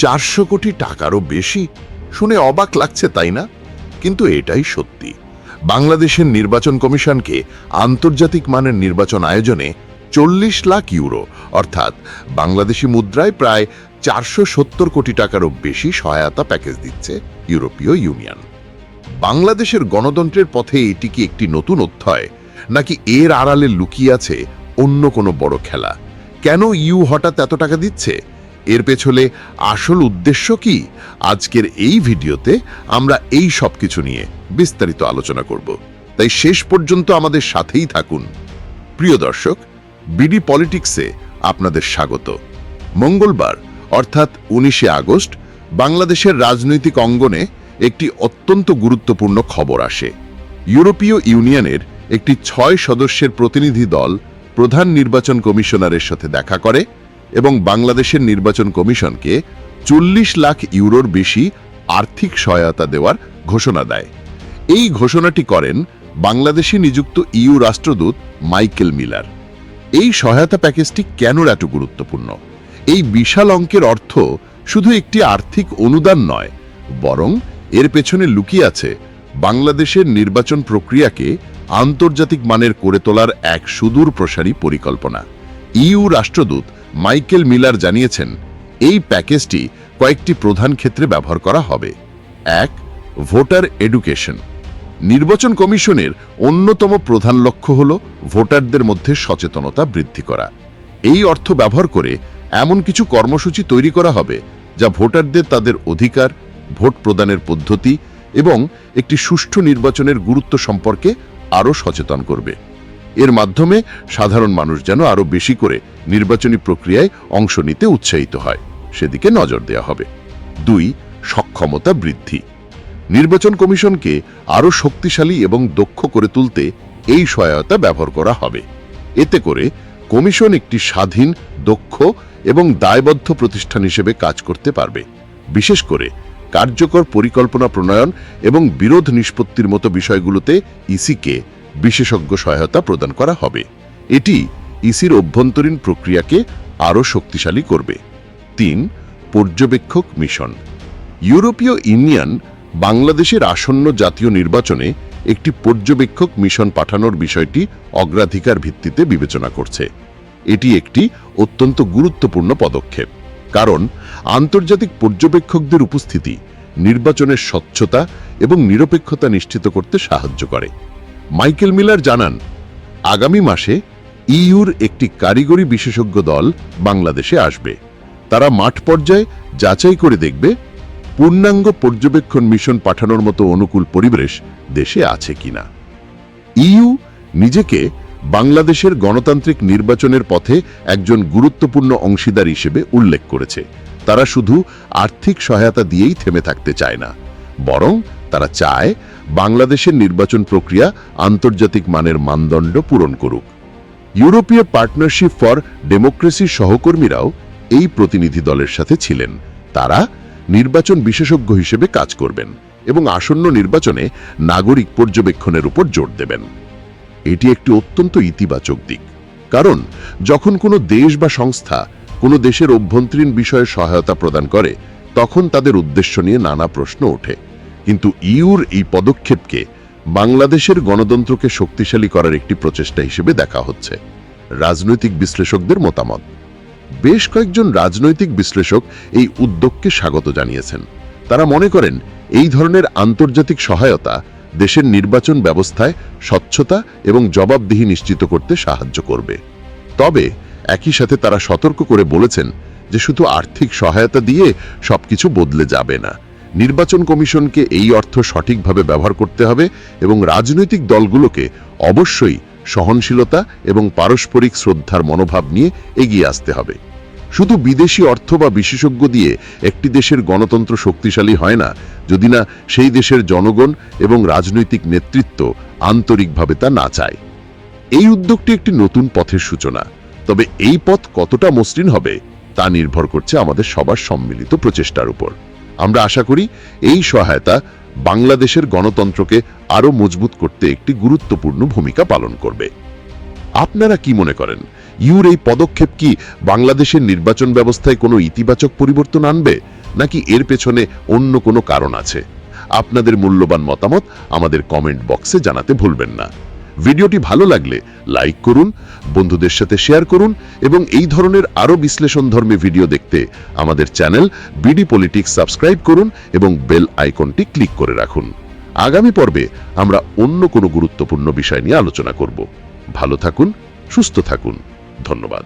চারশো কোটি টাকারও বেশি? শুনে অবাক লাগছে, তাই না? কিন্তু এটাই সত্যি। বাংলাদেশের নির্বাচন কমিশনকে আন্তর্জাতিক মানের নির্বাচন আয়োজনে চল্লিশ লাখ ইউরো, অর্থাৎ বাংলাদেশি মুদ্রায় প্রায় চারশো সত্তর কোটি টাকারও বেশি সহায়তা প্যাকেজ দিচ্ছে ইউরোপীয় ইউনিয়ন। বাংলাদেশের গণতন্ত্রের পথে এটি কি একটি নতুন অধ্যায়? নাকি এর আড়ালে লুকিয়ে আছে অন্য কোনো বড় খেলা? কেন ইউ হঠাৎ এত টাকা দিচ্ছে? এর পেছনে আসল উদ্দেশ্য কি? আজকের এই ভিডিওতে আমরা এই সব কিছু নিয়ে বিস্তারিত আলোচনা করব। তাই শেষ পর্যন্ত আমাদের সাথেই থাকুন। প্রিয় দর্শক, বিডি পলিটিক্সে আপনাদের স্বাগত। মঙ্গলবার, অর্থাৎ উনিশে আগস্ট, বাংলাদেশের রাজনৈতিক অঙ্গনে একটি অত্যন্ত গুরুত্বপূর্ণ খবর আসে। ইউরোপীয় ইউনিয়নের একটি ছয় সদস্যের প্রতিনিধি দল প্রধান নির্বাচন কমিশনারের সাথে দেখা করে এবং বাংলাদেশের নির্বাচন কমিশনকে চল্লিশ লাখ ইউরোর বেশি আর্থিক সহায়তা দেওয়ার ঘোষণা দেয়। এই ঘোষণাটি করেন বাংলাদেশে নিযুক্ত ইউ রাষ্ট্রদূত মাইকেল মিলার। এই সহায়তা প্যাকেজটি কেন এত গুরুত্বপূর্ণ? এই বিশাল অঙ্কের অর্থ শুধু একটি আর্থিক অনুদান নয়, বরং এর পেছনে লুকিয়ে আছে বাংলাদেশের নির্বাচন প্রক্রিয়াকে আন্তর্জাতিক মানের করে তোলার এক সুদূর প্রসারী পরিকল্পনা। ইউ রাষ্ট্রদূত মাইকেল মিলার জানিয়েছেন, এই প্যাকেজটি কয়েকটি প্রধান ক্ষেত্রে ব্যবহার করা হবে। এক, ভোটার এডুকেশন। নির্বাচন কমিশনের অন্যতম প্রধান লক্ষ্য হল ভোটারদের মধ্যে সচেতনতা বৃদ্ধি করা। এই অর্থ ব্যবহার করে এমন কিছু কর্মসূচি তৈরি করা হবে যা ভোটারদের তাদের অধিকার, ভোট প্রদানের পদ্ধতি এবং একটি সুষ্ঠু নির্বাচনের গুরুত্ব সম্পর্কে আরও সচেতন করবে। এর মাধ্যমে সাধারণ মানুষ যেন আরও বেশি করে নির্বাচনী প্রক্রিয়ায় অংশ নিতে উৎসাহিত হয়। সেদিকে নজর দেওয়া হবে। দুই, সক্ষমতা বৃদ্ধি। নির্বাচন কমিশনকে আরও শক্তিশালী এবং দক্ষ করে তুলতে এই সহায়তা ব্যবহার করা হবে। এতে করে কমিশন একটি স্বাধীন, দক্ষ এবং দায়বদ্ধ প্রতিষ্ঠান হিসেবে কাজ করতে পারবে। বিশেষ করে কার্যকর পরিকল্পনা প্রণয়ন এবং বিরোধ নিষ্পত্তির মতো বিষয়গুলোতে ইসিকে বিশেষজ্ঞ সহায়তা প্রদান করা হবে। এটি ইসির অভ্যন্তরীণ প্রক্রিয়াকে আরও শক্তিশালী করবে। তিন, পর্যবেক্ষক মিশন। ইউরোপীয় ইউনিয়ন বাংলাদেশের আসন্ন জাতীয় নির্বাচনে একটি পর্যবেক্ষক মিশন পাঠানোর বিষয়টি অগ্রাধিকার ভিত্তিতে বিবেচনা করছে। এটি একটি অত্যন্ত গুরুত্বপূর্ণ পদক্ষেপ, কারণ আন্তর্জাতিক পর্যবেক্ষকদের উপস্থিতি নির্বাচনের স্বচ্ছতা এবং নিরপেক্ষতা নিশ্চিত করতে সাহায্য করে। মাইকেল মিলার জানান, আগামী মাসে ইইউর একটি কারিগরি বিশেষজ্ঞ দল বাংলাদেশে আসবে। তারা মাঠ পর্যায়ে যাচাই করে দেখবে পূর্ণাঙ্গ পর্যবেক্ষণ মিশন পাঠানোর মতো অনুকূল পরিবেশ দেশে আছে কিনা। ইইউ নিজেকে বাংলাদেশের গণতান্ত্রিক নির্বাচনের পথে একজন গুরুত্বপূর্ণ অংশীদার হিসেবে উল্লেখ করেছে। তারা শুধু আর্থিক সহায়তা দিয়েই থেমে থাকতে চায় না, বরং তারা চায় বাংলাদেশের নির্বাচন প্রক্রিয়া আন্তর্জাতিক মানের মানদণ্ড পূরণ করুক। ইউরোপীয় পার্টনারশিপ ফর ডেমোক্রেসির সহকর্মীরাও এই প্রতিনিধি দলের সাথে ছিলেন। তারা নির্বাচন বিশেষজ্ঞ হিসেবে কাজ করবেন এবং আসন্ন নির্বাচনে নাগরিক পর্যবেক্ষণের উপর জোর দেবেন। এটি একটি অত্যন্ত ইতিবাচক দিক, কারণ যখন কোনো দেশ বা সংস্থা কোনো দেশের অভ্যন্তরীণ বিষয়ে সহায়তা প্রদান করে, তখন তাদের উদ্দেশ্য নিয়ে নানা প্রশ্ন ওঠে। কিন্তু ইউর এই পদক্ষেপকে বাংলাদেশের গণতন্ত্রকে শক্তিশালী করার একটি প্রচেষ্টা হিসেবে দেখা হচ্ছে। রাজনৈতিক বিশ্লেষকদের মতামত। বেশ কয়েকজন রাজনৈতিক বিশ্লেষক এই উদ্যোগকে স্বাগত জানিয়েছেন। তারা মনে করেন, এই ধরনের আন্তর্জাতিক সহায়তা দেশের নির্বাচন ব্যবস্থায় স্বচ্ছতা এবং জবাবদিহি নিশ্চিত করতে সাহায্য করবে। তবে একই সাথে তারা সতর্ক করে বলেছেন যে শুধু আর্থিক সহায়তা দিয়ে সবকিছু বদলে যাবে না। নির্বাচন কমিশনকে এই অর্থ সঠিকভাবে ব্যবহার করতে হবে এবং রাজনৈতিক দলগুলোকে অবশ্যই সহনশীলতা এবং পারস্পরিক শ্রদ্ধার মনোভাব নিয়ে এগিয়ে আসতে হবে। শুধু বিদেশি অর্থ বা বিশেষজ্ঞ দিয়ে একটি দেশের গণতন্ত্র শক্তিশালী হয় না, যদি না সেই দেশের জনগণ এবং রাজনৈতিক নেতৃত্ব আন্তরিকভাবে তা না চায়। এই উদ্যোগটি একটি নতুন পথের সূচনা, তবে এই পথ কতটা মসৃণ হবে তা নির্ভর করছে আমাদের সবার সম্মিলিত প্রচেষ্টার উপর। আমরা আশা করি এই সহায়তা বাংলাদেশের গণতন্ত্রকে আরও মজবুত করতে একটি গুরুত্বপূর্ণ ভূমিকা পালন করবে। আপনারা কি মনে করেন, ইউর এই পদক্ষেপ কি বাংলাদেশের নির্বাচন ব্যবস্থায় কোনো ইতিবাচক পরিবর্তন আনবে, নাকি এর পেছনে অন্য কোনো কারণ আছে? আপনাদের মূল্যবান মতামত আমাদের কমেন্ট বক্সে জানাতে ভুলবেন না। ভিডিওটি ভালো লাগলে লাইক করুন, বন্ধুদের সাথে শেয়ার করুন এবং এই ধরনের আরও বিশ্লেষণধর্মী ভিডিও দেখতে আমাদের চ্যানেল বিডি পলিটিক্স সাবস্ক্রাইব করুন এবং বেল আইকনটি ক্লিক করে রাখুন। আগামী পর্বে আমরা অন্য কোনো গুরুত্বপূর্ণ বিষয় নিয়ে আলোচনা করব। ভালো থাকুন, সুস্থ থাকুন। ধন্যবাদ।